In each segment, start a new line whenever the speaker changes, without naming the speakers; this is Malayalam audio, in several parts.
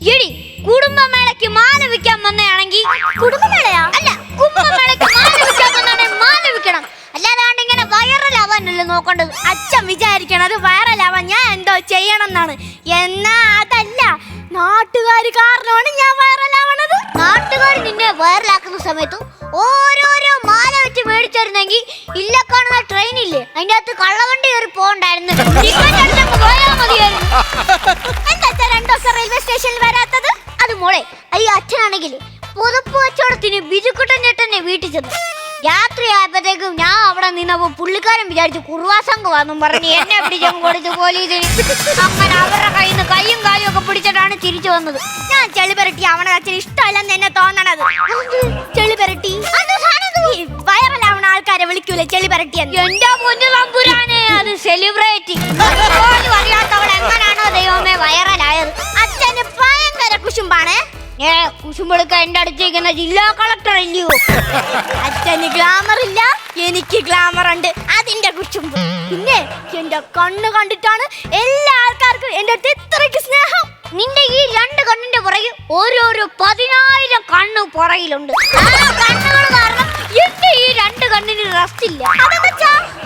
എടി കുടുംബമേളയ്ക്ക് മാല വിൽക്കാൻ വന്നയാണെങ്കിൽ കുടുംബമേളയാ? അല്ല കുംഭമേളയ്ക്ക് മാല വിൽക്കാൻ വന്നാണെങ്കിൽ മാല വിൽക്കണം. അല്ലാതാണ്ട് ഇങ്ങനെ വൈറലാവാനല്ലേ നോക്കേണ്ടത്?
അച്ഛൻ വിചാരിക്കണത് വൈറലാവാൻ ഞാൻ എന്തോ ചെയ്യണം എന്നാണ് എന്നാ അതല്ല നാട്ടുകാർ കാരണമാണ് ഞാൻ വൈറലാവണത്.
നാട്ടുകാർ നിന്നെ വൈറലാക്കുന്ന സമയത്തും ഓരോരോ മാല വെച്ച് മേടിച്ചിരുന്നെങ്കിൽ ഇല്ല കാണുന്ന ട്രെയിൻ ഇല്ലേ? അതിന്റെ അകത്ത് കള്ളവണ്ടി കയറി പോകണ്ടായിരുന്നു. ടിക്കറ്റ് മതിയായിരുന്നു. അത് മോളെ അയ്യോ അച്ഛനാണെങ്കിൽ പുതപ്പ് കച്ചവടത്തിന് ബിജുക്കുട്ടൻ ചേട്ടനെ വീട്ടിൽ ചെന്നു. രാത്രി ആയപ്പോഴത്തേക്കും ഞാൻ അവിടെ നിന്നപ്പോ പുള്ളിക്കാരൻ വിചാരിച്ചു കുറുവാസംഘമാന്നും പറഞ്ഞ് എന്നെ പിടിച്ചും കൊടുത്തു പോലീസിന്. അങ്ങനെ അവരുടെ കയ്യിൽ നിന്ന് കൈയും കാലും ഒക്കെ പിടിച്ചിട്ടാണ് തിരിച്ചു വന്നത്.
ഞാൻ ചെളി പെരട്ടി അവനെ അച്ഛൻ ഇഷ്ടമല്ലെന്ന് എന്നെ തോന്നണത്. ചെളി പെരട്ടി? വൈറലാവണ ആൾക്കാരെ വിളിക്കൂല ചെളി പെരട്ടി എന്ന്
എന്റെ മുന്നിൽ അത് സെലിബ്രേറ്റ് ഏ കുശുമ്പെടുക്ക എന്റെ അടുത്തേക്കുന്ന ജില്ലാ കളക്ടർ അല്ലയോ
അച്ഛന് ഗ്ലാമർ ഇല്ല എനിക്ക് ഗ്ലാമർ ഉണ്ട്. അതിന്റെ കുശുമ്പ്. പിന്നെ എന്റെ കണ്ണ് കണ്ടിട്ടാണ് എല്ലാ ആൾക്കാർക്കും എന്റെ അടുത്ത് ഇത്രയ്ക്ക് സ്നേഹം.
നിന്റെ ഈ രണ്ട് കണ്ണിന്റെ പുറകിൽ ഓരോരോ പതിനായിരം കണ്ണ് പുറകിലുണ്ട്. കാരണം ഈ രണ്ട് കണ്ണിന് റെസ്റ്റ് ഇല്ല.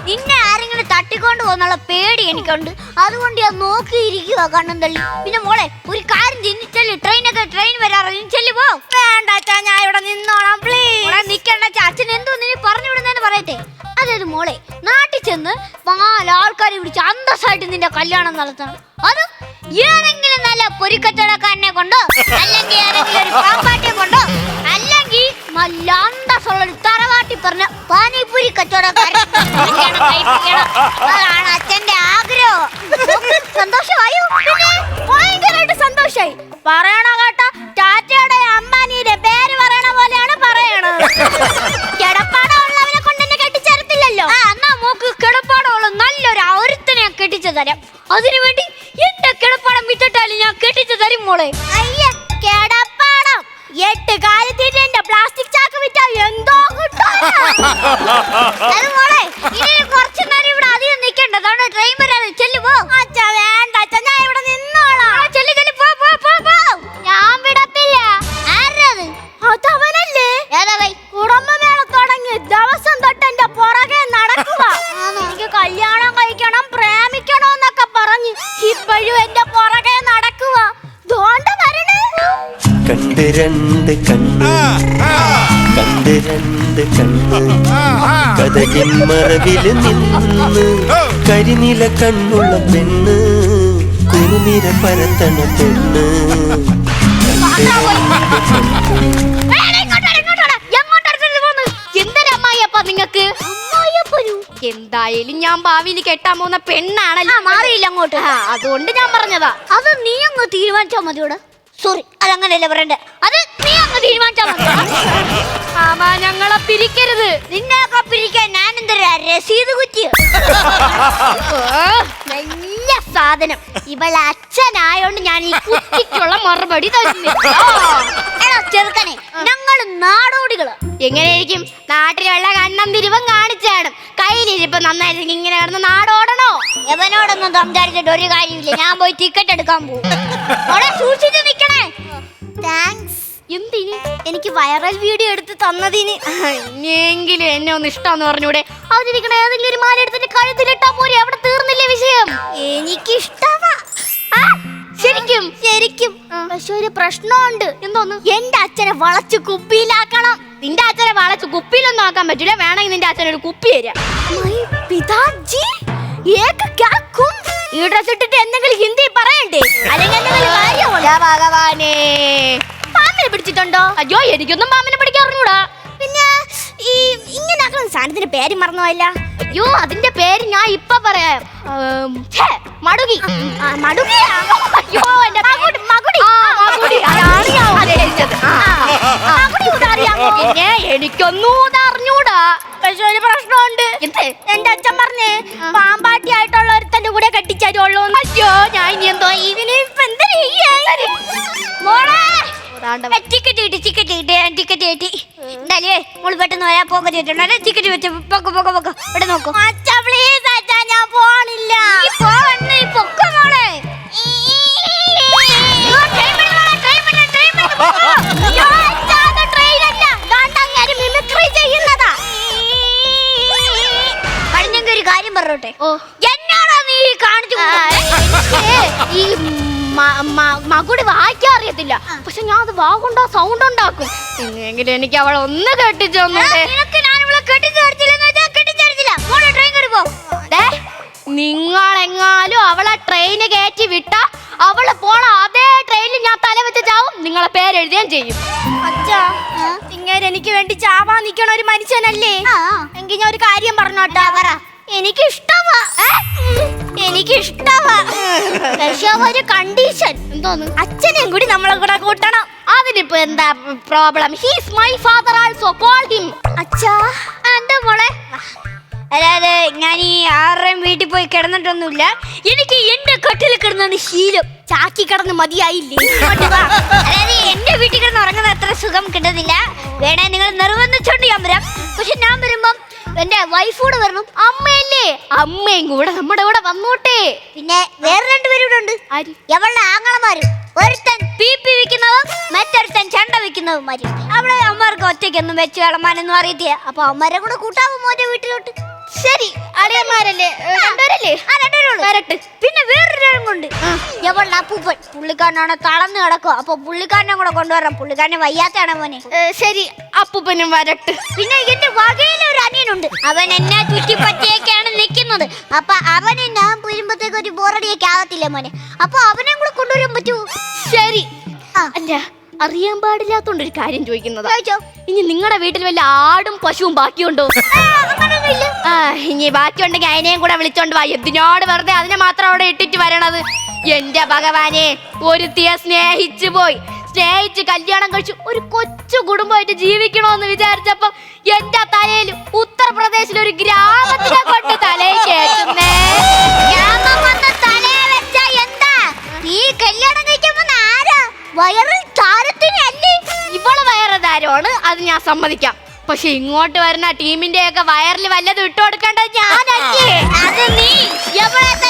നിന്നെ ആരെങ്കിലും തട്ടിക്കൊണ്ട് പോകുന്നുള്ള പേടി എനിക്കുണ്ട്. അതുകൊണ്ട് ഞാൻ നോക്കിയിരിക്കുക കണ്ണും തള്ളി. പിന്നെ മോളെ ഒരു കാര്യം ചിന്തിച്ചല്ലേ ട്രെയിനൊക്കെ ട്രെയിൻ വരാറില്ല? ചെല്ലു പോ.
വേണ്ടച്ചാ ഞാൻ ഇവിടെ നിന്നോളാം പ്ലീസ്
മോളെ നിക്കണ്ട ചാ, അച്ഛൻ എന്തോ നീ പറഞ്ഞു വിടുന്നതെന്ന് പറയട്ടെ. അതായത് മോളെ നാട്ടിൽ ചെന്ന് നാലാൾക്കാരെ വിളിച്ച് അന്തസ്സായിട്ട് നിന്റെ കല്യാണം നടത്തണം. അത് ഏതെങ്കിലും നല്ല പൊരിക്കച്ചവടക്കാരനെ കൊണ്ടോ? അല്ലെങ്കിൽ ഏതെങ്കിലും ഒരു
രണ്ട് കണ്ണ്. കണ്ട് രണ്ട് കണ്ണ്. കഥകിൻ മറവിൽ നിന്ന് കരിനില കണ്ണുള്ള പെണ്ണ്. കുറുനിര പരത്തണ പെണ്ണ്.
നിങ്ങക്ക്? എന്തായാലും ഞാൻ ഭാവിയിൽ കെട്ടാൻ പോകുന്ന പെണ്ണാണല്ലോ.
മാറിയില്ല അങ്ങോട്ട്.
അതുകൊണ്ട് ഞാൻ പറഞ്ഞതാ.
അത് നീ അങ്ങ് തീരുമാനിച്ചാ മതിയോടെ. സോറി അതങ്ങനെയല്ല പറയണ്ടേ? അത് നീ അങ്ങ് തീരുമാനിച്ചാ
ഞങ്ങളെ പിരിക്കരുത്.
നിന്നൊക്കെ പിരിക്കാൻ ഞാൻ എന്തൊരു രസീത് കുറ്റി?
നല്ല വലിയ സാധനം. ഇവളെ അച്ഛനായോണ്ട് ഞാൻ ഈ കുട്ടിക്കുള്ള മറുപടി തരുന്നില്ല.
എടാ ചെറുക്കനെ ഞങ്ങൾ നാടോടികൾ.
എങ്ങനെയായിരിക്കും? നാട്ടിലുള്ള കണ്ണം തിരുവം കാണിച്ചാടും കയ്യിലിരിപ്പ് നന്നായിരിക്കും ഇങ്ങനെ കിടന്ന് നാടോടണോ?
എവനോടൊന്നും സംസാരിച്ചിട്ട് ഒരു കാര്യമില്ല. ഞാൻ പോയി ടിക്കറ്റ് എടുക്കാൻ പോകും. അവിടെ സൂക്ഷിച്ച് നിക്കണേ
താങ്ക്സ് എന്തിന്? എനിക്ക് വൈറൽ വീഡിയോ എടുത്ത് തന്നതിന്. ഇനിയെങ്കിലും എന്നെ ഒന്ന് ഇഷ്ടമെന്ന് പറഞ്ഞൂടെ. അതിരിക്കണ ഏതെങ്കിലും ഒരു മാല എടുത്തിട്ട് കഴുത്തിലിട്ടാ പോരെ. അവിടെ തീർന്നില്ലേ വിഷയം? എനിക്കിഷ്ടമാ ശരിക്കും? ശരിക്കും. പക്ഷെ ഒരു പ്രശ്നമുണ്ട്. എന്തോന്ന്? എന്റെ അച്ഛനെ വളച്ച് കുപ്പിയിലാക്കണം. നിന്റെ അച്ഛനെ വളച്ച് കുപ്പിയിലൊന്നും ആക്കാൻ പറ്റില്ല വേണമെങ്കിൽ നിന്റെ അച്ഛൻ ഒരു കുപ്പി തരാം. പിതാജി ഏക ക്യാ കും? ഈ ഡ്രസ് ഇട്ടിട്ട് എന്തെങ്കിലും ഹിന്ദി പറയണ്ടേ? അല്ലെങ്കിൽ എന്തെങ്കിലും കാര്യമുണ്ടോ? ഭഗവാനേ. പാമ്പിനെ പിടിച്ചിട്ടുണ്ടോ? അയ്യോ എനിക്കൊന്നും പാമ്പിനെ പിടിക്കാൻ അറിഞ്ഞൂടാ. പിന്നെ ഈ ഇങ്ങനെ സാധനത്തിന്റെ പേര് മറന്നുപോയില്ല. അയ്യോ അതിന്റെ പേര് ഞാൻ ഇപ്പൊ പറയാം. മടുകി. അയ്യോ എന്റെ മകുടി മകുടി. എനിക്കൊന്നും അറിഞ്ഞൂടാ. പക്ഷെ ഒരു പ്രശ്നമുണ്ട്. എന്റെ അച്ഛൻ പറഞ്ഞേ പാമ്പാട്ടി ആയിട്ടുള്ള ഒരുത്തന്റെ കൂടെ കെട്ടിച്ചാരുള്ളൂ അയ്യോ ഞാൻ ഇനി എന്തോ ഇതിന് ഇപ്പൊ എന്താ
ടിക്കറ്റ് കിട്ടി ടിക്കറ്റ് കിട്ടി ടിക്കറ്റ് കിട്ടി എന്തായാലേ മോൾ പെട്ടെന്ന് വരാ പോക്കെ ചെയ്തിട്ടുണ്ട്. ടിക്കറ്റ് വെച്ച് പൊക്കെ പൊക്കെ പൊക്കെ. ഇവിടെ നോക്കും.
അച്ഛാ പ്ലീസ് അച്ഛാ ഞാൻ പോണില്ല.
കാര്യം പറഞ്ഞോട്ടെ? എന്നാണോ നീ കാണിച്ചു ഈ
മകുടി വായിക്കാൻ അറിയത്തില്ല. പക്ഷെ ഞാൻ അത് വാഗുണ്ടോ സൗണ്ട് ഉണ്ടാക്കും എങ്കിലും എനിക്ക് അവളെ ഒന്ന് കെട്ടിച്ചു നിങ്ങൾ നിങ്ങളെങ്ങാലും അവളെ ട്രെയിന് കയറ്റി വിട്ട അവൾ പോണ അതേ ട്രെയിനിൽ ഞാൻ തല വെച്ച് ചാവും. നിങ്ങളെ പേരെഴുതുകയും ചെയ്യും.
അച്ഛാ
ഇങ്ങനെ എനിക്ക് വേണ്ടി ചാവാ നിക്കണ ഒരു മനുഷ്യനല്ലേ? എങ്കിൽ ഞാൻ ഒരു കാര്യം പറഞ്ഞോട്ടാ. പറ? പക്ഷെ ഒരു കണ്ടീഷൻ എന്തോന്ന്? അച്ഛനെയും കൂടി നമ്മളെ കൂടെ കൂട്ടണം. അതിനിപ്പോ എന്താ problem he's my father also call him
Achha. എന്താ മോളെ? അതായത് ഞാൻ ഈ ആരുടെയും വീട്ടിൽ പോയി കിടന്നിട്ടൊന്നുമില്ല. എനിക്ക് എന്റെ കട്ടിൽ കിടന്നാണ് ശീലം.
ചാക്കി കിടന്ന് മതിയായില്ലേ?
അതായത് എന്റെ വീട്ടിൽ കിടന്ന് ഉറങ്ങുന്ന അത്ര സുഖം കിട്ടുന്നില്ല. വേണേ നിങ്ങൾ നിർബന്ധിച്ചോണ്ട് ഞാൻ വരാം. പക്ഷെ ഞാൻ വരുമ്പം എന്റെ വൈഫൂടെ വരണം.
അമ്മയല്ലേ? അമ്മയും കൂടെ നമ്മുടെ കൂടെ വന്നോട്ടെ.
പിന്നെ വേറെ രണ്ടുപേരും ഇവിടെ ഉണ്ട്.
ആര്?
എവളുടെ ആങ്ങളമാരും. ഒരുത്തൻ പി പി വിൽക്കുന്നതും മറ്റൊരുത്തൻ ചെണ്ട വിൽക്കുന്നതുമാരും. അവിടെ അമ്മമാർക്ക് ഒറ്റയ്ക്കൊന്നും വെച്ച് കളമാനൊന്നും അറിയത്തില്ല. അപ്പൊ അമ്മരെ കൂടെ കൂട്ടാവും മോന്റെ വീട്ടിലോട്ട്?
ശരി. അളിയന്മാരല്ലേ? രണ്ടുപേരല്ലേ?
ആ രണ്ടുപേരുള്ളൂ
വരട്ടെ.
പിന്നെ വേറൊരാളും കൊണ്ട്. എവളുടെ അപ്പൂപ്പൻ. പുള്ളിക്കാരനാണ് തളർന്നു കിടക്കുക അപ്പൊ പുള്ളിക്കാരനെ കൂടെ കൊണ്ടുവരാം പുള്ളിക്കാരനെ വയ്യാത്തയാണ് മോനെ?
ശരി. അപ്പൂപ്പനും വരട്ടെ.
പിന്നെ എന്റെ വകയിലെ അനിയനുണ്ട് അവൻ എന്നെ ചുറ്റിപ്പറ്റിയൊക്കെയാണ് നിൽക്കുന്നത്. അപ്പൊ അവനെ ഞാൻ വരുമ്പോഴത്തേക്ക് ഒരു ബോറടിയൊക്കെ ആവത്തില്ല മോനെ? അപ്പൊ അവനെ കൂടെ കൊണ്ടുവരാൻ പറ്റൂ?
ശരി.
ആ.
അല്ല അറിയാൻ പാടില്ലാത്തോണ്ട് ഒരു കാര്യം ചോദിക്കുന്നത്.
ചോദിച്ചോ?
ഇനി നിങ്ങളുടെ വീട്ടിൽ വല്ല ആടും പശുവും ബാക്കിയുണ്ടോ?
അങ്ങനൊന്നുമില്ല
ആ ഇനി ബാക്കിയുണ്ടെങ്കിൽ അതിനെയും കൂടെ വിളിച്ചോണ്ട് വാ. എന്തിനോട് വെറുതെ അതിനെ മാത്രം അവിടെ ഇട്ടിട്ട് വരണത്? എന്റെ ഭഗവാനെ ഒരുത്തിയെ സ്നേഹിച്ചു പോയി. സ്നേഹിച്ച് കല്യാണം കഴിച്ചു ഒരു കൊച്ചു കുടുംബമായിട്ട് ജീവിക്കണോന്ന് വിചാരിച്ചപ്പം എന്റെ തലയിൽ ഉത്തർപ്രദേശിലെ ഒരു ഗ്രാമത്തിനെ കൊണ്ട് തലയിൽ കേട്ടുന്നേ വയറതാരമാണ് അത് ഞാൻ സമ്മതിക്കാം. പക്ഷെ ഇങ്ങോട്ട് വരുന്ന ടീമിന്റെ ഒക്കെ വയറിൽ വല്ലതും ഇട്ടുകൊടുക്കേണ്ടത് ഞാൻ
അത് നീ. എവിടെ